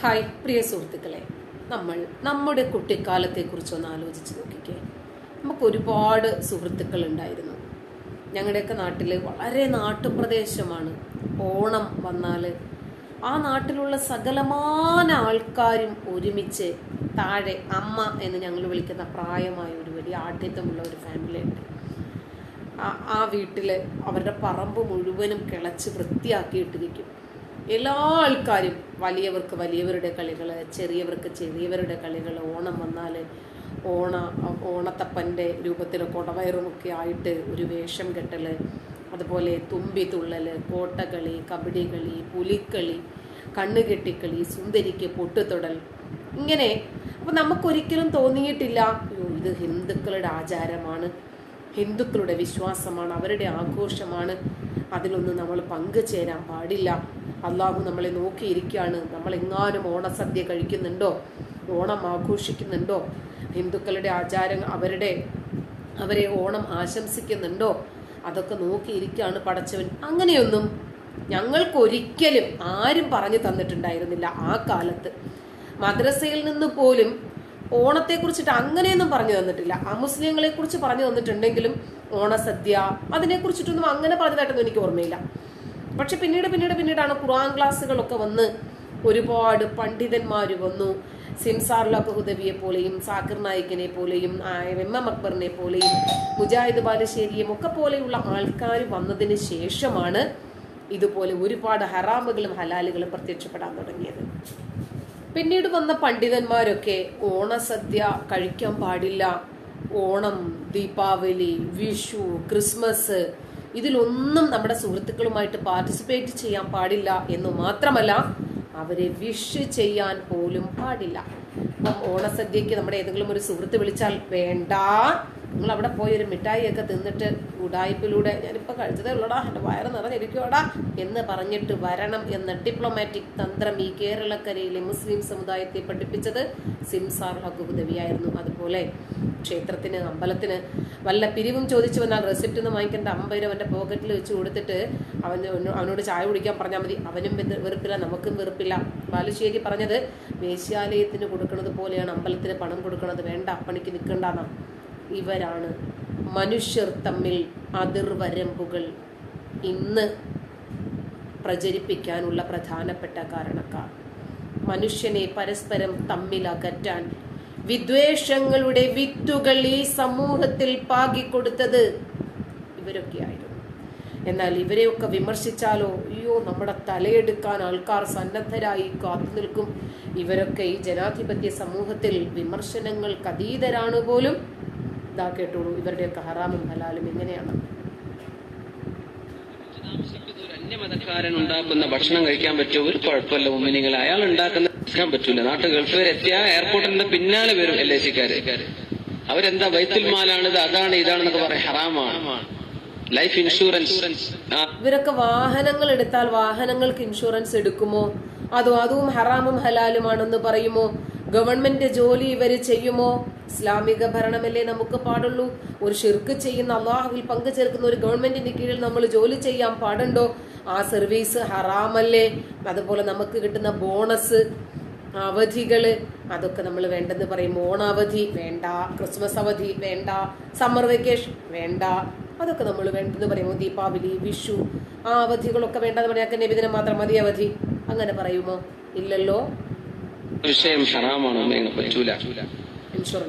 Hi പ്രിയ സുഹൃത്തുക്കളെ. നമ്മൾ നമ്മുടെ കുട്ടിക്കാലത്തെ കുറിച്ചൊന്ന് ആലോചിച്ച് നോക്കിക്കേ. നമുക്ക് ഒരുപാട് സുഹൃത്തുക്കൾ ഉണ്ടായിരുന്നു. ഞങ്ങളുടെയൊക്കെ നാട്ടിൽ വളരെ നാട്ടുപ്രദേശമാണ്. ഓണം വന്നാൽ ആ നാട്ടിലുള്ള സകലമാന ആൾക്കാരും ഒരുമിച്ച് താഴെ അമ്മ എന്ന് ഞങ്ങൾ വിളിക്കുന്ന പ്രായമായ ഒരു വലിയ ആഠ്യത്വമുള്ള ഒരു ഫാമിലി ഉണ്ട്. ആ വീട്ടിൽ അവരുടെ പറമ്പ് മുഴുവനും കിളച്ച് വൃത്തിയാക്കിയിട്ടിരിക്കും എല്ലാ ആൾക്കാരും വലിയവർക്ക് വലിയവരുടെ കളികൾ ചെറിയവർക്ക് ചെറിയവരുടെ കളികൾ ഓണം വന്നാൽ ഓണ ഓണത്തപ്പന്റെ രൂപത്തിൽ കൊടവയറുമൊക്കെ ആയിട്ട് ഒരു വേഷം കെട്ടൽ അതുപോലെ തുമ്പി തുള്ളൽ കോട്ടകളി കബഡി കളി പുലിക്കളി കണ്ണുകെട്ടിക്കളി സുന്ദരിക്ക് പൊട്ടുതൊടൽ ഇങ്ങനെ. അപ്പം നമുക്കൊരിക്കലും തോന്നിയിട്ടില്ല ഇത് ഹിന്ദുക്കളുടെ ആചാരമാണ് ഹിന്ദുക്കളുടെ വിശ്വാസമാണ് അവരുടെ ആഘോഷമാണ്. അതിലൊന്നും നമ്മൾ പങ്കുചേരാൻ പാടില്ല. അള്ളാഹു നമ്മളെ നോക്കിയിരിക്കുകയാണ്. നമ്മൾ എങ്ങാനും ഓണസദ്യ കഴിക്കുന്നുണ്ടോ? ഓണം ആഘോഷിക്കുന്നുണ്ടോ? ഹിന്ദുക്കളുടെ ആചാരങ്ങൾ അവരുടെ അവരെ ഓണം ആശംസിക്കുന്നുണ്ടോ? അതൊക്കെ നോക്കിയിരിക്കുകയാണ് പടച്ചവൻ. അങ്ങനെയൊന്നും ഞങ്ങൾക്കൊരിക്കലും ആരും പറഞ്ഞു തന്നിട്ടുണ്ടായിരുന്നില്ല ആ കാലത്ത്. മദ്രസയിൽ നിന്ന് പോലും ഓണത്തെക്കുറിച്ചിട്ട് അങ്ങനെയൊന്നും പറഞ്ഞു തന്നിട്ടില്ല. ആ മുസ്ലിങ്ങളെ കുറിച്ച് പറഞ്ഞു തന്നിട്ടുണ്ടെങ്കിലും ഓണസദ്യ അതിനെ കുറിച്ചിട്ടൊന്നും അങ്ങനെ പറഞ്ഞതായിട്ടൊന്നും എനിക്ക് ഓർമ്മയില്ല. പക്ഷെ പിന്നീട് പിന്നീട് പിന്നീടാണ് ഖുറാൻ ക്ലാസ്സുകളൊക്കെ വന്ന് ഒരുപാട് പണ്ഡിതന്മാർ വന്നു. സിംസാർ ലഹുദവിയെ പോലെയും സാക്കിർ നായിക്കിനെ പോലെയും എം എം അക്ബറിനെ പോലെയും മുജാഹിദ് ബാലുശ്ശേരിയും ഒക്കെ പോലെയുള്ള ആൾക്കാർ വന്നതിന് ശേഷമാണ് ഇതുപോലെ ഒരുപാട് ഹറാമുകളും ഹലാലുകളും പ്രത്യക്ഷപ്പെടാൻ തുടങ്ങിയത്. പിന്നീട് വന്ന പണ്ഡിതന്മാരൊക്കെ ഓണസദ്യ കഴിക്കാൻ പാടില്ല ഓണം ദീപാവലി വിഷു ക്രിസ്മസ് ഇതിലൊന്നും നമ്മുടെ സുഹൃത്തുക്കളുമായിട്ട് പാർട്ടിസിപ്പേറ്റ് ചെയ്യാൻ പാടില്ല എന്ന് മാത്രമല്ല അവരെ വിഷ് ചെയ്യാൻ പോലും പാടില്ല. അപ്പം ഓണസദ്യക്ക് നമ്മുടെ ഏതെങ്കിലും ഒരു സുഹൃത്ത് വിളിച്ചാൽ വേണ്ട. നിങ്ങൾ അവിടെ പോയി ഒരു മിഠായിയൊക്കെ തിന്നിട്ട് ഉടായ്പിലൂടെ ഞാനിപ്പോൾ കഴിച്ചതേ ഉള്ളടാ എന്റെ വയറ് നിറഞ്ഞിരിക്കുവാടാ എന്ന് പറഞ്ഞിട്ട് വരണം എന്ന ഡിപ്ലോമാറ്റിക് തന്ത്രം ഈ കേരളക്കരയിലെ മുസ്ലിം സമുദായത്തെ പഠിപ്പിച്ചത് സിംസാർ ഹക്കുദവിയായിരുന്നു അതുപോലെ ക്ഷേത്രത്തിന് അമ്പലത്തിന് വല്ല പിരിവും ചോദിച്ചു വന്നാൽ റെസിപ്റ്റ് ഒന്ന് വാങ്ങിക്കേണ്ട. അമ്പതിനും അവന്റെ പോക്കറ്റിൽ വെച്ച് കൊടുത്തിട്ട് അവന് അവനോട് ചായ കുടിക്കാൻ പറഞ്ഞാൽ മതി. അവനും വെറുപ്പില്ല നമുക്കും വെറുപ്പില്ല. ബാലുശ്ശേരി പറഞ്ഞത് വേശ്യാലയത്തിന് കൊടുക്കുന്നത് പോലെയാണ്. അമ്പലത്തിന് പണം കൊടുക്കുന്നത് വേണ്ട. പണിക്ക് നിൽക്കണ്ടെന്നാണ് ഇവരാണ്. മനുഷ്യർ തമ്മിൽ അതിർവരമ്പുകൾ ഇന്ന് പ്രചരിപ്പിക്കാനുള്ള പ്രധാനപ്പെട്ട കാരണക്കാർ. മനുഷ്യനെ പരസ്പരം തമ്മിൽ അകറ്റാൻ വിദ്വേഷങ്ങളുടെ വിത്തുകൾ ഈ സമൂഹത്തിൽ പാകിക്കൊടുത്തത് ഇവരൊക്കെയായിരുന്നു എന്നാൽ ഇവരെയൊക്കെ വിമർശിച്ചാലോ അയ്യോ നമ്മുടെ തലയെടുക്കാൻ ആൾക്കാർ സന്നദ്ധരായി കാത്തു നിൽക്കും. ഇവരൊക്കെ ഈ ജനാധിപത്യ സമൂഹത്തിൽ വിമർശനങ്ങൾക്ക് അതീതരാണ് പോലും ഇതാ കേട്ടോളൂ ഇവരുടെയൊക്കെ ഹറാമും ഹലാലും അന്യമതക്കാരൻ ഉണ്ടാക്കുന്ന ഭക്ഷണം കഴിക്കാൻ പറ്റുമോ ഒരു കുഴപ്പമില്ല ഉമ്മിനികൾ അയാൾ ഉണ്ടാക്കുന്ന കഴിക്കാൻ പറ്റൂല. നാട്ടു വരെ എത്തിയ എയർപോർട്ടിന്റെ പിന്നാലെ വരും എൽ ഐ സിക്കാര്. അവരെന്താ വൈത്തുൽ മാലാണിത് അതാണ് ഇതാണെന്നൊക്കെ പറയാം. ഹറാമാണ്. Life insurance. ആ. ഇവരൊക്കെ വാഹനങ്ങൾ എടുത്താൽ വാഹനങ്ങൾക്ക് ഇൻഷുറൻസ് എടുക്കുമോ? അതോ അതും ഹറാമും ഹലാലുമാണെന്ന് പറയുമോ? ഗവൺമെന്റ് ജോലി ഇവർ ചെയ്യുമോ? ഇസ്ലാമിക ഭരണമല്ലേ നമുക്ക് പാടുള്ളൂ? ഒരു ഷിർക്ക് ചെയ്യുന്ന അള്ളാഹുവിൽ പങ്കുചേർക്കുന്ന ഒരു ഗവൺമെന്റിന്റെ കീഴിൽ നമ്മൾ ജോലി ചെയ്യാൻ പാടുണ്ടോ? ആ സർവീസ് ഹറാമല്ലേ? അതുപോലെ നമുക്ക് കിട്ടുന്ന ബോണസ് അവധികൾ അതൊക്കെ നമ്മൾ വേണ്ടെന്ന് പറയും. ഓണാവധി വേണ്ട. ക്രിസ്മസ് അവധി വേണ്ട. സമ്മർ വെക്കേഷൻ വേണ്ട. അതൊക്കെ നമ്മൾ വേണ്ടെന്ന് പറയുമോ ദീപാവലി വിഷു ആ അവധികളൊക്കെ വേണ്ടെന്ന് പറയാൻ നബിദിനം മാത്രം മതി അവധി. അങ്ങനെ പറയുമോ? ഇല്ലല്ലോ. വിഷയം ഹറാമാണ് എന്ന് പറ്റൂല.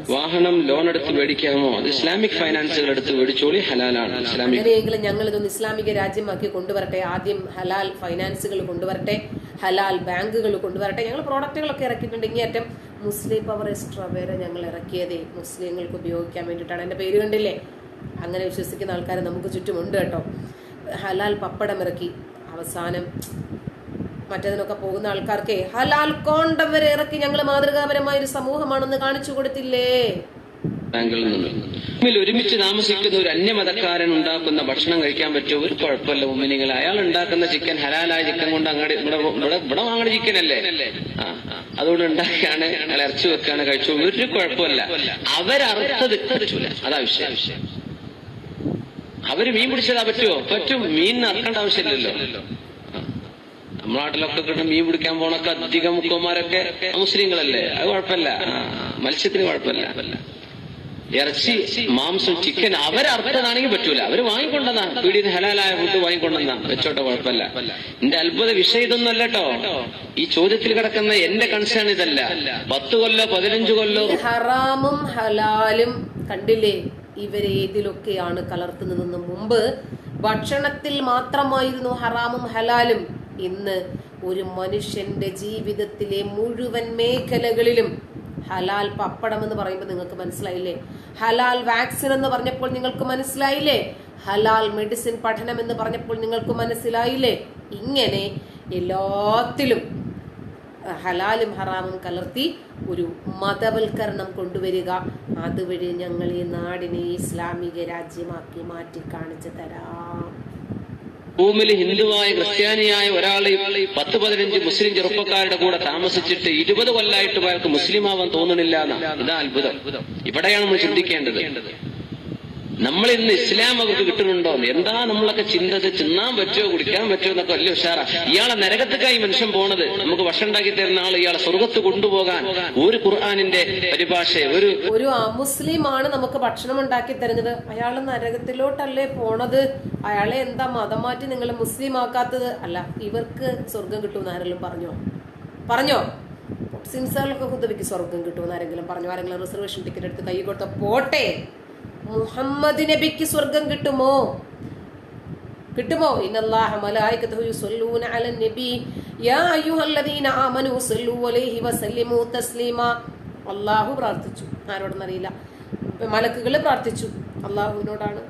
വാഹനം ലോൺ എടുത്ത് മേടിക്കാമോ? അത് ഇസ്ലാമിക് ഫൈനാൻസുകൾ എടുത്ത് മേടിച്ചോളി ഹലാലാണ്. ഇസ്ലാമിക് അങ്ങനെയെങ്കിലും ഞങ്ങൾ ഇതൊന്ന് ഇസ്ലാമിക രാജ്യമാക്കി കൊണ്ടുവരട്ടെ. ആദ്യം ഹലാൽ ഫൈനാൻസുകൾ കൊണ്ടുവരട്ടെ. ഹലാൽ ബാങ്കുകൾ കൊണ്ടുവരട്ടെ. ഞങ്ങൾ പ്രോഡക്റ്റുകളൊക്കെ ഇറക്കിയിട്ടുണ്ട്. ഇങ്ങേറ്റം മുസ്ലിം പവർ എക്സ്ട്രാ വരെ ഞങ്ങൾ ഇറക്കിയതേ മുസ്ലിങ്ങൾക്ക് ഉപയോഗിക്കാൻ വേണ്ടിയിട്ടാണ്. എന്റെ പേര് കണ്ടില്ലേ? അങ്ങനെ വിശ്വസിക്കുന്ന ആൾക്കാർ നമുക്ക് ചുറ്റുമുണ്ട് കേട്ടോ. ഹലാൽ പപ്പടം ഇറക്കി. അവസാനം മറ്റതിനൊക്കെ പോകുന്ന ആൾക്കാർക്ക് ഹലാൽ കോണ്ടം വരെ ഇറക്കി ഞങ്ങൾ മാതൃകാപരമായ ഒരു സമൂഹമാണെന്ന് കാണിച്ചു കൊടുത്തില്ലേ? ഒരുമിച്ച് താമസിക്കുന്ന ഒരു അന്യമതക്കാരൻ ഉണ്ടാക്കുന്ന ഭക്ഷണം കഴിക്കാൻ പറ്റുമോ? ഒരു കുഴപ്പമില്ല ഉമ്മിനികൾ അയാൾ ഉണ്ടാക്കുന്ന ചിക്കൻ ഹലാലായ ചിക്കൻ കൊണ്ട് അങ്ങോട്ട് ഇവിടെ ഇവിടെ വാങ്ങണ ചിക്കൻ അല്ലേ ആ. അതുകൊണ്ട് ഉണ്ടാക്കിയാണ് അയാൾ ഇറച്ചി വെക്കാണ് കഴിച്ചു ഒരു കുഴപ്പമില്ല. അവരറുത്തത് അതാ വിഷയം. അവർ മീൻ പിടിച്ചതാ പറ്റുമോ? പറ്റും. മീൻ അറക്കേണ്ട ആവശ്യമില്ലല്ലോ. നമ്മുടെ നാട്ടിലൊക്കെ കിട്ടുന്ന മീൻ പിടിക്കാൻ പോണൊക്കെ അധികം മുക്കന്മാരൊക്കെ മുസ്ലിങ്ങളല്ലേ? അത് കുഴപ്പമില്ല. മത്സ്യത്തിന് കുഴപ്പമില്ല. ഇറച്ചി മാംസം ചിക്കൻ അവരർത്ഥതാണെങ്കിൽ പറ്റൂല. അവർ വാങ്ങിക്കൊണ്ടെന്നാ. പീടിയിൽ ഹലാലായ ഫുഡ് വാങ്ങിക്കൊണ്ടെന്നാ. വെച്ചോട്ടെ കുഴപ്പമില്ല. എന്റെ അത്ഭുത വിഷയം ഇതൊന്നല്ല കേട്ടോ. ഈ ചോദ്യത്തിൽ കിടക്കുന്ന എന്റെ കൺസേൺ ഇതല്ല. പത്ത് കൊല്ലോ പതിനഞ്ചു കൊല്ലോ. ഹറാമും ഹലാലും കണ്ടില്ലേ? ഇവരെ ഏതിലൊക്കെയാണ് കലർത്തുന്നതെന്ന് മുമ്പ് ഭക്ഷണത്തിൽ മാത്രമായിരുന്നു ഹറാമും ഹലാലും. ഇന്ന് ഒരു മനുഷ്യന്റെ ജീവിതത്തിലെ മുഴുവൻ മേഖലകളിലും ഹലാൽ പപ്പടം എന്ന് പറയുമ്പോൾ നിങ്ങൾക്ക് മനസ്സിലായില്ലേ? ഹലാൽ വാക്സിൻ എന്ന് പറഞ്ഞപ്പോൾ നിങ്ങൾക്ക് മനസ്സിലായില്ലേ? ഹലാൽ മെഡിസിൻ പഠനം എന്ന് പറഞ്ഞപ്പോൾ നിങ്ങൾക്ക് മനസ്സിലായില്ലേ? ഇങ്ങനെ എല്ലാത്തിലും ഹലാലും ഹറാമും കലർത്തി ഒരു മതവൽക്കരണം കൊണ്ടുവരിക. അതുവഴി ഞങ്ങൾ ഈ നാടിനെ ഇസ്ലാമിക രാജ്യമാക്കി മാറ്റി കാണിച്ചു തരാം. ഭൂമിയിൽ ഹിന്ദുവായ ക്രിസ്ത്യാനിയായ ഒരാളെ പത്ത് പതിനഞ്ച് മുസ്ലിം ചെറുപ്പക്കാരുടെ കൂടെ താമസിച്ചിട്ട് ഇരുപത് കൊല്ലായിട്ടും അയാൾക്ക് മുസ്ലിം ആവാൻ തോന്നണില്ല എന്നാണ്. ഇതാ അത്ഭുതം. ഇവിടെയാണ് നമ്മൾ ചിന്തിക്കേണ്ടത്. നമ്മൾ ഇന്ന് ഇസ്ലാം അവർക്ക് കിട്ടുന്നുണ്ടോ എന്താ നമ്മളൊക്കെ ചിന്തത് ചിന്നാൻ പറ്റുമോ കുടിക്കാൻ പറ്റുമോ എന്നൊക്കെ വലിയ ഉഷാറ. ഇയാളെ നരകത്തേക്കായി മനുഷ്യൻ പോണത് നമുക്ക് ഭക്ഷണം ഉണ്ടാക്കി തരുന്ന ആൾ ഇയാളെ സ്വർഗത്ത് കൊണ്ടുപോകാൻ ഒരു ഖുർആാനിന്റെ പരിഭാഷ ഒരു ഒരു അമുസ്ലിമാണ് നമുക്ക് ഭക്ഷണം ഉണ്ടാക്കി തരുന്നത്. അയാൾ നരകത്തിലോട്ടല്ലേ പോണത്? അയാളെ എന്താ മതം മാറ്റി നിങ്ങൾ മുസ്ലിം ആക്കാത്തത് അല്ല ഇവർക്ക് സ്വർഗം കിട്ടുമെന്ന് ആരെങ്കിലും പറഞ്ഞോ? പറഞ്ഞോ? സിൻസാറിലൊക്കെ കുത്തവയ്ക്ക് സ്വർഗം കിട്ടുമെന്ന് ആരെങ്കിലും പറഞ്ഞു? ആരെങ്കിലും റിസർവേഷൻ ടിക്കറ്റ് എടുത്ത് കൈ കൊടുത്ത പോട്ടെ. മുഹമ്മദ് നബിക്ക് സ്വർഗം കിട്ടുമോ? കിട്ടുമോ? അള്ളാഹു പ്രാർത്ഥിച്ചു. ആരോടെന്നറിയില്ല മലക്കുകൾ പ്രാർത്ഥിച്ചു. അള്ളാഹുവിനോടാണ്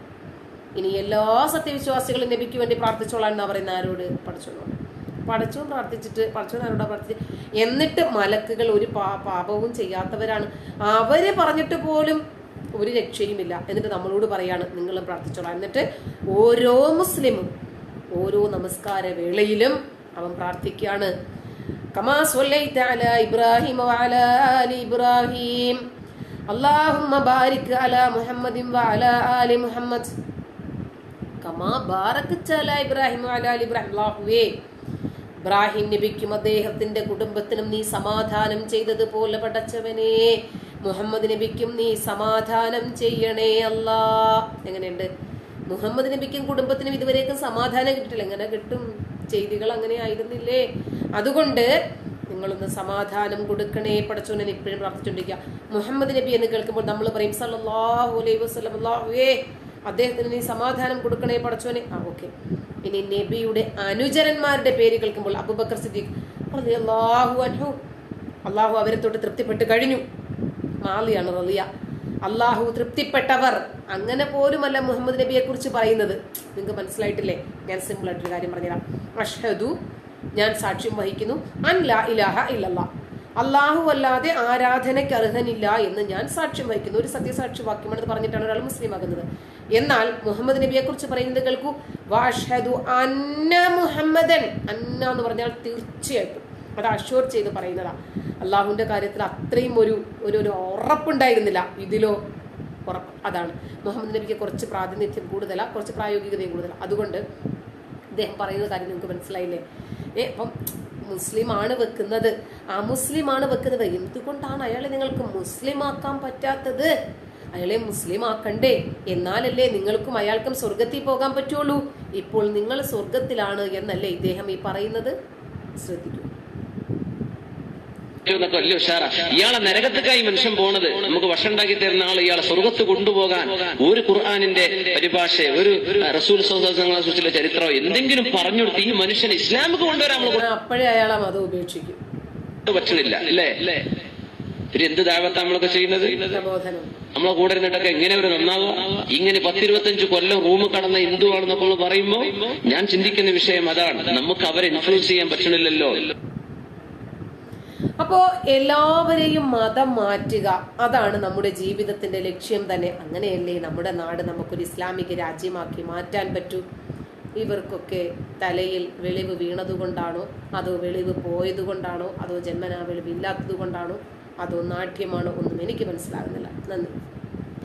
ഇനി എല്ലാ സത്യവിശ്വാസികളും നബിക്ക് വേണ്ടി പ്രാർത്ഥിച്ചോളാൻ എന്നാ പറയുന്ന ആരോട്? പഠിച്ചോളാം പഠിച്ചു പ്രാർത്ഥിച്ചിട്ട് പഠിച്ചോ ആരോടാ പ്രാർത്ഥിച്ച് എന്നിട്ട് മലക്കുകൾ ഒരു പാപവും ചെയ്യാത്തവരാണ്. അവർ പറഞ്ഞിട്ട് പോലും ഒരു രക്ഷയുമില്ല എന്നിട്ട് നമ്മളോട് പറയാണ് നിങ്ങൾ പ്രാർത്ഥിച്ചോളാം. എന്നിട്ട് ഓരോ മുസ്ലിമും ഓരോ നമസ്കാര വേളയിലും അവൻ പ്രാർത്ഥിക്കുകയാണ്. കമാ ഇബ്രാഹിം ആലി ഇബ്രാഹിം. അല്ലാഹുമ്മ ബാരിക് മുഹമ്മദിൻ ആലി മുഹമ്മദ്. കമാ ആലി ഇബ്രാഹിം. അല്ലാഹുവേ ഇബ്രാഹിം നബിക്കും അദ്ദേഹത്തിന്റെ കുടുംബത്തിനും നീ സമാധാനം ചെയ്തതുപോലെ പടച്ചവനെ മുഹമ്മദ് നബിക്കും നീ സമാധാനം ചെയ്യണേ അല്ലാ. എങ്ങനെയുണ്ട്? മുഹമ്മദ് നബിക്കും കുടുംബത്തിനും ഇതുവരേക്കും സമാധാനം കിട്ടില്ല എങ്ങനെ കിട്ടും? ചെയ്തികൾ അങ്ങനെ ആയിരുന്നില്ലേ? അതുകൊണ്ട് നിങ്ങളൊന്ന് സമാധാനം കൊടുക്കണേ പഠിച്ചോനെ ഇപ്പോഴും പ്രാർത്ഥിച്ചുകൊണ്ടിരിക്കുക. മുഹമ്മദ് നബി എന്ന് കേൾക്കുമ്പോൾ നമ്മൾ പറയും സല്ലല്ലാഹു അലൈഹി വസല്ലം അല്ലാഹുവേ അദ്ദേഹത്തിന് നീ സമാധാനം കൊടുക്കണേ പടച്ചോനെ. ആ ഓക്കെ. ഇനി നബിയുടെ അനുചരന്മാരുടെ പേര് കേൾക്കുമ്പോൾ അബൂബക്കർ സിദ്ദീഖ് റളിയല്ലാഹു അൻഹു അള്ളാഹു അവരെ തൊട്ട് തൃപ്തിപ്പെട്ട് കഴിഞ്ഞു. മാലിയാണ് റളിയ അള്ളാഹു തൃപ്തിപ്പെട്ടവർ. അങ്ങനെ പോലുമല്ല മുഹമ്മദ് നബിയെ കുറിച്ച് പറയുന്നത്. നിങ്ങൾക്ക് മനസ്സിലായിട്ടില്ലേ? ഞാൻ സിമ്പിൾ ആയിട്ടൊരു കാര്യം പറഞ്ഞുതരാം. അഷ്ഹദു ഞാൻ സാക്ഷ്യം വഹിക്കുന്നു. അൻ ലാ ഇലാഹ ഇല്ലല്ല. അള്ളാഹു അല്ലാതെ ആരാധനയ്ക്ക് അർഹനില്ല എന്ന് ഞാൻ സാക്ഷ്യം വഹിക്കുന്നു. ഒരു സത്യസാക്ഷി വാക്യമാണെന്ന് പറഞ്ഞിട്ടാണ് ഒരാൾ മുസ്ലിം ആകുന്നത് എന്നാൽ മുഹമ്മദ് നബിയെ കുറിച്ച് പറയുന്നത് കേൾക്കൂ. വാഷദു അന്ന മുഹമ്മദൻ. അന്ന എന്ന് പറഞ്ഞാൽ തീർച്ചയായിട്ടും. അത് അഷ്യൂർ ചെയ്ത് പറയുന്നതാണ് അള്ളാഹുവിന്റെ കാര്യത്തിൽ അത്രയും ഒരു ഒരു ഒരു ഉറപ്പുണ്ടായിരുന്നില്ല. ഇതിലോ ഉറപ്പ് അതാണ്. മുഹമ്മദ് നബിക്ക് കുറച്ച് പ്രാതിനിധ്യം കൂടുതലാണ് കുറച്ച് പ്രായോഗികതയും കൂടുതലാണ് അതുകൊണ്ട് അദ്ദേഹം പറയുന്ന കാര്യം നിങ്ങൾക്ക് മനസ്സിലായില്ലേ? ഏ അപ്പം മുസ്ലിമാണ് വെക്കുന്നത്. ആ മുസ്ലിമാണ് വെക്കുന്നത് എന്തുകൊണ്ടാണ് അയാളെ നിങ്ങൾക്ക് മുസ്ലിം ആക്കാൻ പറ്റാത്തത്? അയാളെ മുസ്ലിം ആക്കണ്ടേ എന്നാലല്ലേ നിങ്ങൾക്കും അയാൾക്കും സ്വർഗത്തിൽ പോകാൻ പറ്റുള്ളൂ. ഇപ്പോൾ നിങ്ങൾ സ്വർഗത്തിലാണ് എന്നല്ലേ ഇദ്ദേഹം ഈ പറയുന്നത്? ശ്രദ്ധിക്കൂ. എന്നൊക്കെ വലിയ ഉഷാറ. ഇയാളെ നരകത്തേക്കായി മനുഷ്യൻ പോണത് നമുക്ക് ഭക്ഷണം ഉണ്ടാക്കി തരുന്ന ആൾ ഇയാളെ സ്വർഗത്ത് കൊണ്ടുപോകാൻ ഒരു ഖുർആാനിന്റെ പരിഭാഷ ഒരു റസൂൽ സൗദങ്ങളെ കുറിച്ചുള്ള ചരിത്രം എന്തെങ്കിലും പറഞ്ഞു കൊടുത്ത് ഈ മനുഷ്യൻ ഇസ്ലാമിക്ക് കൊണ്ടുവരാൻ നമ്മൾ അപ്പോഴേ അയാൾ അത് ഉപേക്ഷിക്കും. പറ്റുന്നില്ല പറ്റണില്ല അല്ലേ? ഒരു എന്ത് ദാവത്താ നമ്മളൊക്കെ ചെയ്യുന്നത്? നമ്മളെ കൂടെ ഇരുന്നിട്ടൊക്കെ എങ്ങനെ ഒരു നന്നാവുക ഇങ്ങനെ പത്തിരുപത്തഞ്ച് കൊല്ലം റൂം കടന്ന ഹിന്ദുവാണെന്നൊക്കെ നമ്മൾ പറയുമ്പോ ഞാൻ ചിന്തിക്കുന്ന വിഷയം അതാണ്. നമുക്ക് അവരെ ഇൻഫ്ലുവൻസ് ചെയ്യാൻ പറ്റണില്ലല്ലോ. അപ്പോ എല്ലാവരെയും മതം മാറ്റുക അതാണ് നമ്മുടെ ജീവിതത്തിന്റെ ലക്ഷ്യം തന്നെ. അങ്ങനെയല്ലേ നമ്മുടെ നാട് നമുക്കൊരു ഇസ്ലാമിക രാജ്യമാക്കി മാറ്റാൻ പറ്റൂ? ഇവർക്കൊക്കെ തലയിൽ വെളിവ് വീണതുകൊണ്ടാണോ? അതോ വെളിവ് പോയതുകൊണ്ടാണോ? അതോ ജന്മനാ വെളിവില്ലാത്തതുകൊണ്ടാണോ അതോ നാട്യമാണോ? ഒന്നും എനിക്ക് മനസ്സിലാകുന്നില്ല. നന്ദി.